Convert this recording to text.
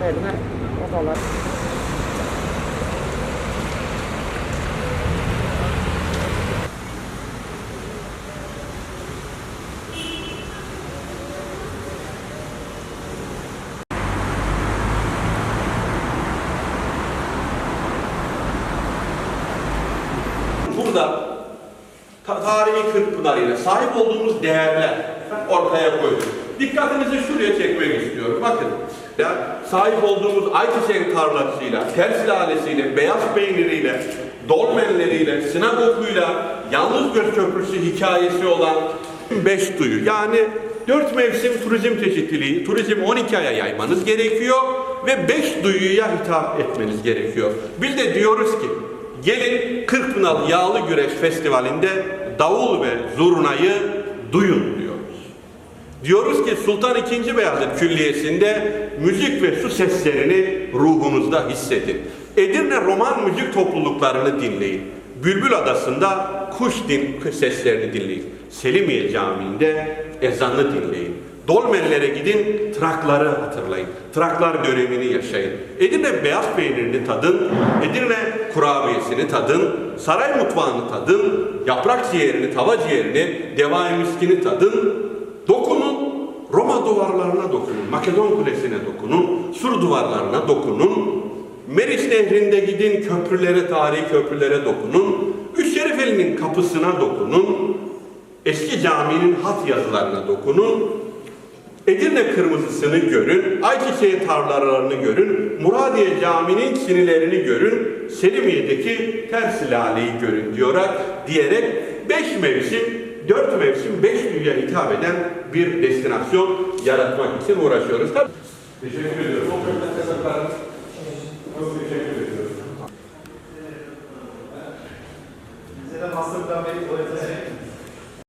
Verdim. Odalar. burada tarihi Kırkpınar ile sahip olduğumuz değerler ortaya koyduk. Dikkatinizi şuraya çekmek istiyorum. Bakın ya, sahip olduğumuz ayçiçeği tarlasıyla, ters lalesiyle, beyaz peyniriyle, dolmenleriyle, sinagoguyla, yalnız göz köprüsü hikayesi olan beş duyu. Yani dört mevsim turizm çeşitliliği, turizm 12 aya yaymanız gerekiyor ve beş duyuya hitap etmeniz gerekiyor. Bir de diyoruz ki gelin Kırkpınar Yağlı Güreş Festivali'nde davul ve zurnayı duyun diyoruz. Diyoruz ki Sultan II. Beyazıt Külliyesi'nde müzik ve su seslerini ruhunuzda hissedin. Edirne roman müzik topluluklarını dinleyin. Bülbül Adası'nda kuş din seslerini dinleyin. Selimiye Camii'nde ezanı dinleyin. Dolmenlere gidin, Trakları hatırlayın. Traklar dönemini yaşayın. Edirne beyaz peynirini tadın, Edirne kurabiyesini tadın, saray mutfağını tadın, yaprak ciğerini, tava ciğerini, devai miskini tadın, dokunun, Makedon Kulesi'ne dokunun, Sur duvarlarına dokunun, Meris Nehri'nde gidin köprülere, tarihi köprülere dokunun, Üç Şerifeli'nin kapısına dokunun, eski caminin hat yazılarına dokunun, Edirne kırmızısını görün, ayçiçeği tarlalarını görün, Muradiye Camii'nin çinilerini görün, Selimiye'deki ters laleyi görün diyorak, diyerek beş mevsim, dört mevsim beş dünya hitap eden bir destinasyon yaratmak için uğraşıyoruz. Tabii. Teşekkür ediyorum. Çok teşekkür ediyorum. Bize de Master'dan bir